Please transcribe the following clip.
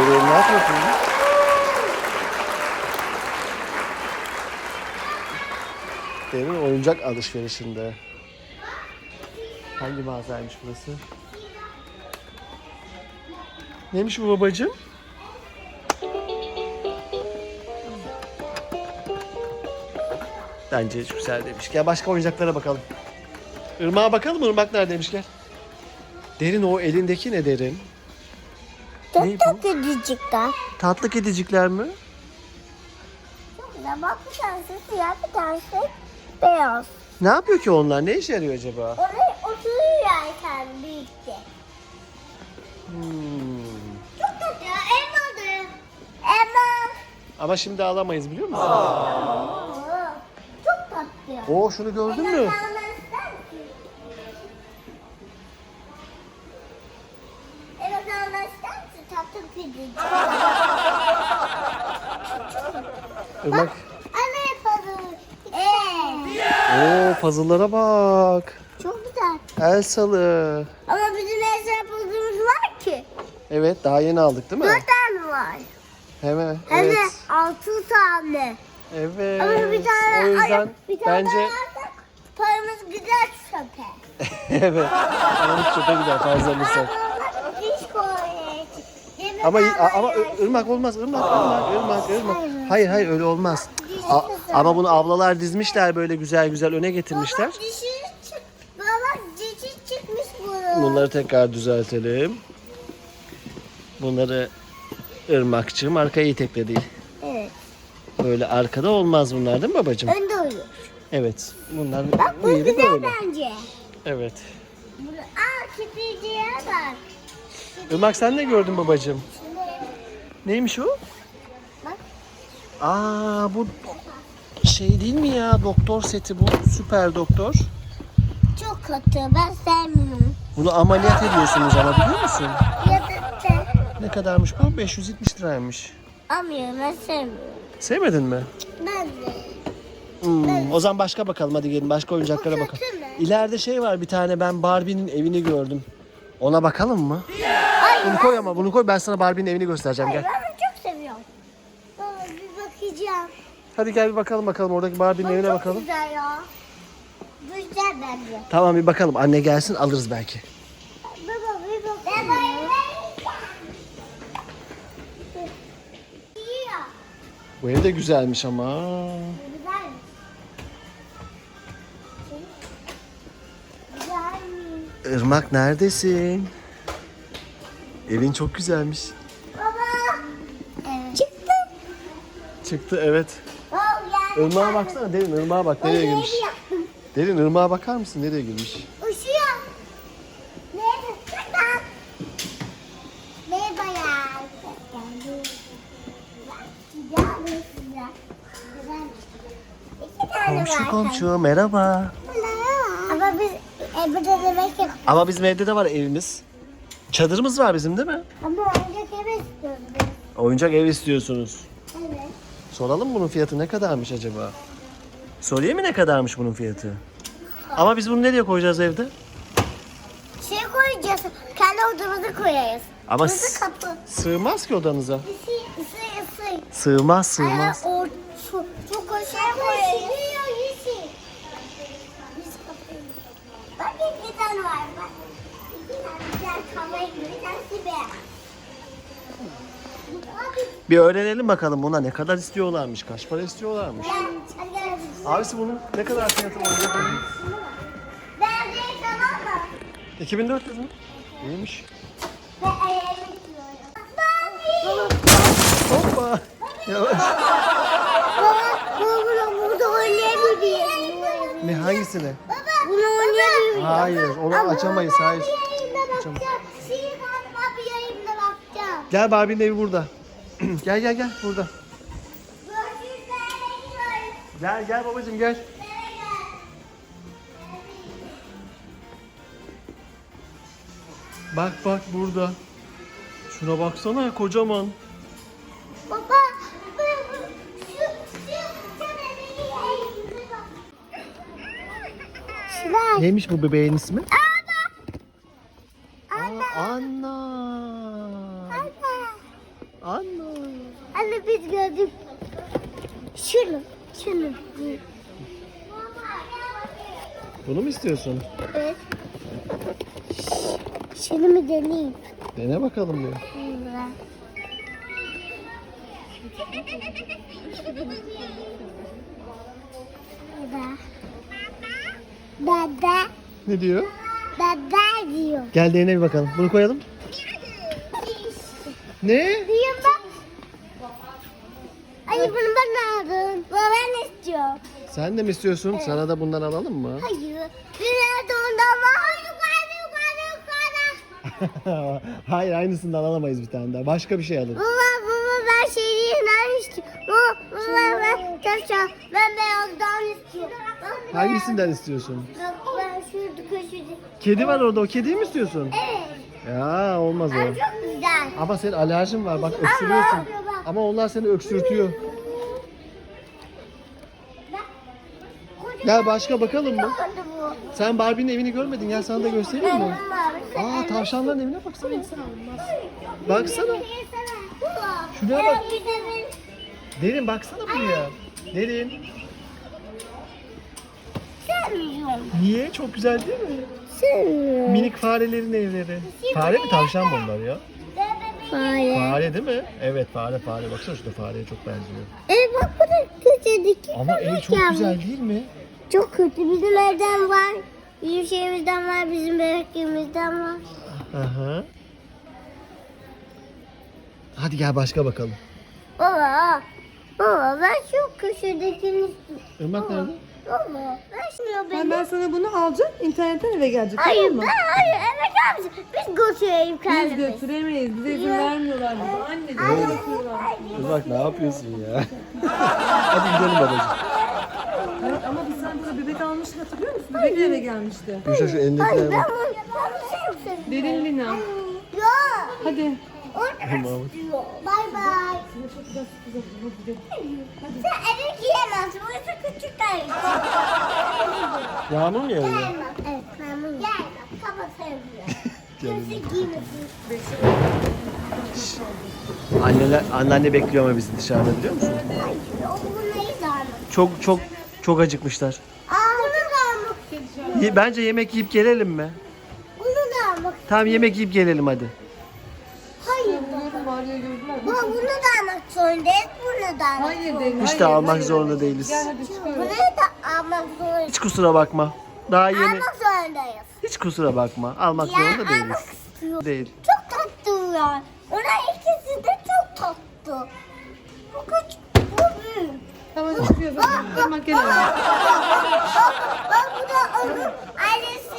Derin ne yapıyorsun? Derin oyuncak alışverişinde. Hangi mağazaymış burası? Neymiş bu babacığım? Bence hiç güzel demiş. Gel başka oyuncaklara bakalım. Irmağa bakalım? Irmak neredeymiş gel. Derin o elindeki ne derin? Ne Çok bu? çok kedicikler. Tatlı kedicikler mi? Çok güzel. Bak bir tanesi siyah bir tanesi beyaz. Ne yapıyor ki onlar? Ne işe yarıyor acaba? Oraya oturuyor yerken birlikte. Hmm. Çok tatlı ya. Elmadı. Elma. Ama şimdi alamayız biliyor musun? Oo, Çok tatlı. Oo şunu gördün mü? Elma almak ister misin? Elma almak ister misin? Tatlı kedicik. Irmak. Anne yapalım. Evet. Oo puzzle'lara bak. Çok güzel. Elsalı. Ama bizim el yapıldığımız var ki. Evet daha yeni aldık değil mi? Dört tane var. Hemen. Hem de Evet. altı tane. Evet. Ama bir tane, o yüzden ay, bir tane bence paramız gider çöpe. evet. Paramız çöpe gider fazla alırsak. Ama diş koyacak. Yemek Ama ama ırmak olmaz. Irmak, ırmak, ırmak, ırmak. Hayır hayır öyle olmaz. A- ama bunu ablalar dizmişler böyle güzel güzel öne getirmişler. Dişi çık. Baba dişi çıkmış bunun. Bunları tekrar düzeltelim. Bunları ırmakçığım arkaya itekle değil. Evet. Böyle arkada olmaz bunlar değil mi babacığım? Önde uyuyor. Evet. Bunlar Bak bu yeri güzel böyle. bence. Evet. Bunu, aa bak. Irmak sen ne gördün babacığım? Neymiş o? Aa bu şey değil mi ya? Doktor seti bu. Süper doktor. Çok kötü. Ben sevmiyorum. Bunu ameliyat ediyorsunuz ama biliyor musun? Ya da. Ne kadarmış bu? 570 liraymış. Amıyorum ben sevmiyorum. Sevmedin mi? Ben de. Hmm, o zaman başka bakalım hadi gelin başka oyuncaklara bakalım. mü? İleride şey var bir tane ben Barbie'nin evini gördüm. Ona bakalım mı? Bunu koy ama bunu koy ben sana Barbie'nin evini göstereceğim gel. ben bunu çok seviyorum. Baba bir bakacağım. Hadi gel bir bakalım bakalım oradaki Barbie'nin Baba evine çok bakalım. güzel ya. Güzel bence. Tamam bir bakalım anne gelsin alırız belki. Baba bir bak. Ya. Bu ev de güzelmiş ama. Güzel mi? Güzel mi? Irmak neredesin? Evin çok güzelmiş. Baba. Evet. Çıktı. Çıktı evet. Yani. Irmağa baksana derin ırmağa bak nereye girmiş. Derin ırmağa bakar mısın nereye girmiş? Burada. Merhaba ya. Komşu komşu merhaba. Ama biz evde yok. Ama bizim evde de var evimiz. Çadırımız var bizim değil mi? Ama oyuncak eve istiyoruz biz. Oyuncak ev istiyorsunuz. Evet. Soralım bunun fiyatı ne kadarmış acaba? Sorayım mı ne kadarmış bunun fiyatı? Ama biz bunu nereye koyacağız evde? Şey koyacağız. Kendi odamıza koyarız. Ama Burası s- kapı. sığmaz ki odanıza. Isı, ısı. Sığmaz sığmaz. Ama o şu, çok şey koyarız. Biz kapıyı. Bak iki tane var. Bak. İki tane güzel kavayı bir tanesi beyaz. Abi Bir öğrenelim bakalım buna ne kadar istiyorlarmış, kaç para istiyorlarmış. ben. Abisi bunun ne kadar fiyatı evi? Ben de tamam mı? 2400 mü? İyiymiş. İstiyorum. Hoppa. Yavaş. Baba, burada oynayabilirim. Ne hangisini? Bunu oynayabilirim. Hayır, onu açamayız. Hayır. Açamayız. Gel Barbie'nin evi burada. Gel gel gel burada. Gel gel babacığım gel. Bak bak burada. Şuna baksana kocaman. Baba. Neymiş bu bebeğin ismi? Ana. Aa, Anna. Ana. Anne. Anne biz gördük. Şunu, şunu. Bunu mu istiyorsun? Evet. Şunu mu deneyeyim? Dene bakalım diyor. Dada. Ne diyor? Dada diyor. Gel dene bir bakalım. Bunu koyalım. Ne? Duyuyor bak. Ay bunu ben aldım. Bu ben istiyorum. Sen de mi istiyorsun? Sana da bundan alalım mı? Hayır. Nerede ondan var? Yukarıda yukarıda yukarıda. Hayır aynısından alamayız bir tane daha. Başka bir şey alın. Baba baba ben şeyinden istiyorum. Baba baba ben taşa ben beyazdan istiyorum. Ben Hangisinden istiyorsun? beyaz- Bak ben şurada köşede. Kedi var orada. O kediyi mi istiyorsun? Evet. Ya olmaz o. çok güzel. Ama senin alerjin var. Bak öksürüyorsun. Ama onlar seni öksürtüyor. Gel başka bakalım mı? Sen Barbie'nin evini görmedin. Gel sana da göstereyim mi? Aa tavşanların evine baksana. Baksana. Şuraya bak. Derin baksana buraya. Derin. Niye? Çok güzel değil mi? Minik farelerin evleri. Fare mi tavşan mı onlar ya? Fare. Fare değil mi? Evet fare fare. Baksana şurada fareye çok benziyor. E bak bu da küçücük. Ama ev çok güzel değil mi? Çok kötü. Bizim evden var. Bizim şeyimizden var. Bizim bebekliğimizden var. Aha. Hadi gel başka bakalım. Baba. Baba ben şu köşedekini istiyorum. Irmak nerede? Baba ben şunu Ben, ben sana bunu alacağım. internetten eve gelecek. Hayır tamam ben mı? hayır eve gelmesin. Biz götürelim Biz kendimiz. götüremeyiz. Bize izin vermiyorlar. bize. Anne götürüyorlar. Irmak ne yapıyorsun ya? Hadi gidelim babacığım. Evet, ama biz sen burada bebek almıştık hatırlıyor musun? Bebekle eve gelmişti. Gülşah şu elindekiler Hayır ben bak. bunu ben bunu sevmiyorum. Derin Lina. Yok. Hadi. Tamam. istiyor. Bay bay. Sen eve giyemezsin. Burası küçük değil. Yağmur mu yağıyor? Evet memnun. Gel bak kaba sevmiyor. Kimse giymesin. Anneler, anneanne bekliyor ama bizi dışarıda biliyor musun? Hayır o bunları zarmak. Çok çok çok acıkmışlar. Aa bunu zarmak istiyor. Ye- Bence yemek yiyip gelelim mi? Bunu zarmak. Tamam yemek yiyip gelelim hadi. Hayır. Biliyorum Mario gördüler. Bu bunu zarmak zorundayız. Bunu zarmak Hayır zorundayız. Derin. Hiç de hayır, almak hayır. zorunda değiliz. Gel hadi çıkıyoruz. Burayı da almak zorundayız. Hiç kusura bakma. Daha yeni. Almak zorundayız. Hiç kusura bakma. Almak Ya zorunda almak değiliz. istiyor. Değil. Çok tatlılar. Onlar ikisi de çok tatlı. Bu küçük, bu büyük. Tamam, çıkıyoruz. Tamam, gel. Ben bunu alırım. Ailesi